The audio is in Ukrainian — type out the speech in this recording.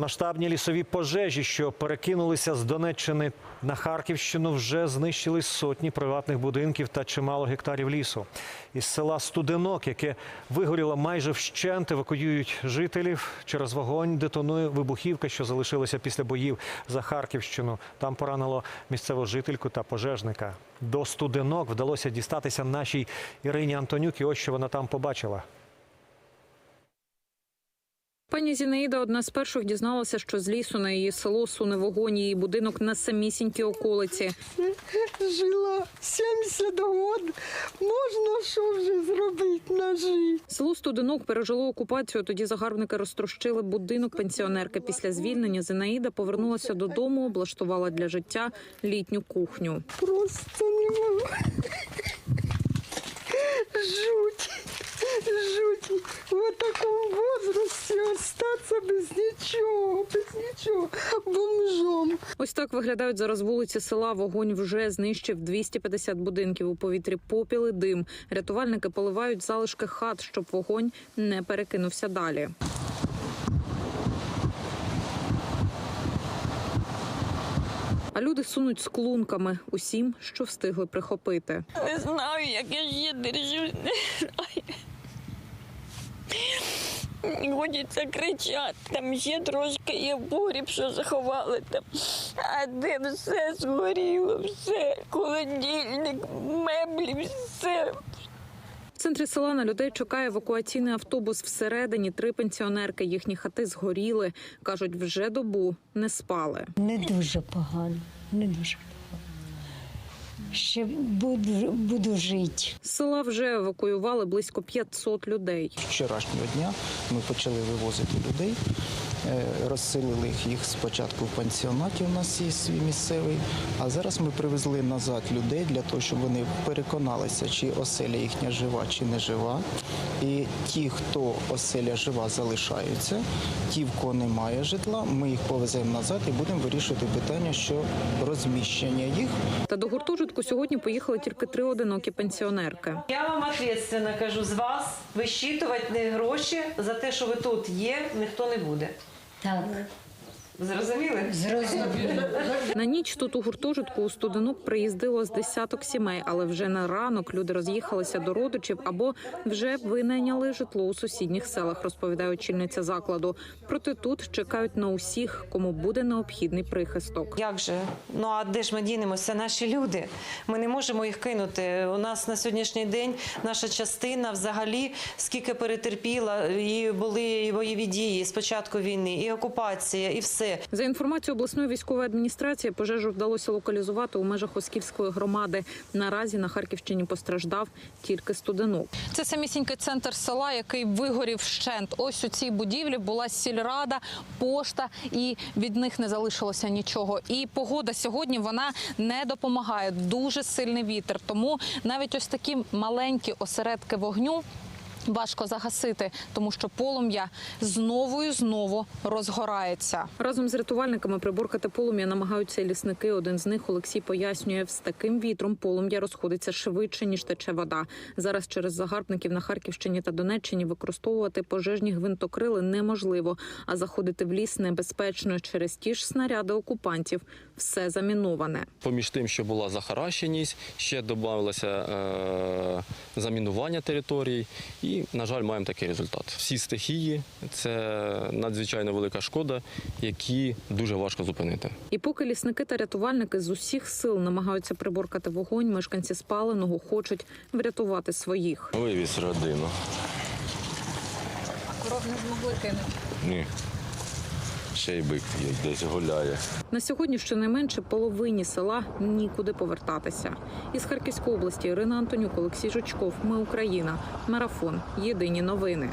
Масштабні лісові пожежі, що перекинулися з Донеччини на Харківщину, вже знищили сотні приватних будинків та чимало гектарів лісу. Із села Студенок, яке вигоріло майже вщент, евакуюють жителів. Через вогонь детонує вибухівка, що залишилася після боїв за Харківщину. Там поранило місцеву жительку та пожежника. До Студенок вдалося дістатися нашій Ірині Антонюк. І ось що вона там побачила. Пані Зінаїда одна з перших дізналася, що з лісу на її село суне вогонь, її будинок на самісінькій околиці. Жила 70 год. Можна що вже зробити на життя? Село Студенок пережило окупацію. Тоді загарбники розтрощили будинок пенсіонерки. Після звільнення Зінаїда повернулася додому, облаштувала для життя літню кухню. Просто не можу. Жуть. Жуть. В такому возрасті остатися без нічого, без нічого, бомжом. Ось так виглядають зараз вулиці села. Вогонь вже знищив 250 будинків. У повітрі попіл і дим. Рятувальники поливають залишки хат, щоб вогонь не перекинувся далі. А люди сунуть з клунками усім, що встигли прихопити. Не знаю, як я знаю. Мені Хочеться кричати. Там ще трошки є погріб, що заховали там. А де все згоріло, все, холодильник, меблі, все. В центрі села на людей чекає евакуаційний автобус. Всередині три пенсіонерки. Їхні хати згоріли. кажуть, вже добу не спали. Не дуже погано, не дуже погано. Ще буду, буду жити. З села вже евакуювали близько 500 людей. Вчорашнього дня ми почали вивозити людей, е, розселили їх спочатку в пансіонаті. У нас є свій місцевий, а зараз ми привезли назад людей для того, щоб вони переконалися, чи оселя їхня жива, чи не жива. І ті, хто оселя жива, залишаються. Ті, в кого немає житла, ми їх повеземо назад і будемо вирішувати питання, що розміщення їх Та до гуртожитку сьогодні поїхали тільки три одинокі пенсіонерки. Я вам ответственно кажу, з вас вищитувати гроші за те, що ви тут є, ніхто не буде. Так, Зрозуміли? зрозуміло. На ніч тут у гуртожитку у студенок приїздило з десяток сімей, але вже на ранок люди роз'їхалися до родичів або вже винайняли житло у сусідніх селах, розповідає очільниця закладу. Проте тут чекають на усіх, кому буде необхідний прихисток. Як же? Ну а де ж ми дінемося? Це наші люди. Ми не можемо їх кинути. У нас на сьогоднішній день наша частина взагалі скільки перетерпіла, і були і бойові дії з початку війни, і окупація, і все. За інформацією обласної військової адміністрації, пожежу вдалося локалізувати у межах Осківської громади. Наразі на Харківщині постраждав тільки студенок. Це самісінький центр села, який вигорів вщент. Ось у цій будівлі була сільрада, пошта, і від них не залишилося нічого. І погода сьогодні вона не допомагає. Дуже сильний вітер. Тому навіть ось такі маленькі осередки вогню. Важко загасити, тому що полум'я знову і знову розгорається. Разом з рятувальниками приборкати полум'я намагаються і лісники. Один з них Олексій пояснює, з таким вітром полум'я розходиться швидше ніж тече вода. Зараз через загарбників на Харківщині та Донеччині використовувати пожежні гвинтокрили неможливо, а заходити в ліс небезпечно через ті ж снаряди окупантів. Все заміноване. Поміж тим, що була захаращеність, ще додавалося е, замінування територій, і, на жаль, маємо такий результат. Всі стихії це надзвичайно велика шкода, які дуже важко зупинити. І поки лісники та рятувальники з усіх сил намагаються приборкати вогонь, мешканці спаленого хочуть врятувати своїх. Вивіз родину. Коров не змогли кинути. Ні. Ще й бик десь гуляє. На сьогодні щонайменше половині села нікуди повертатися. Із Харківської області Ірина Антонюк, Олексій Жучков. Ми Україна. Марафон. Єдині новини.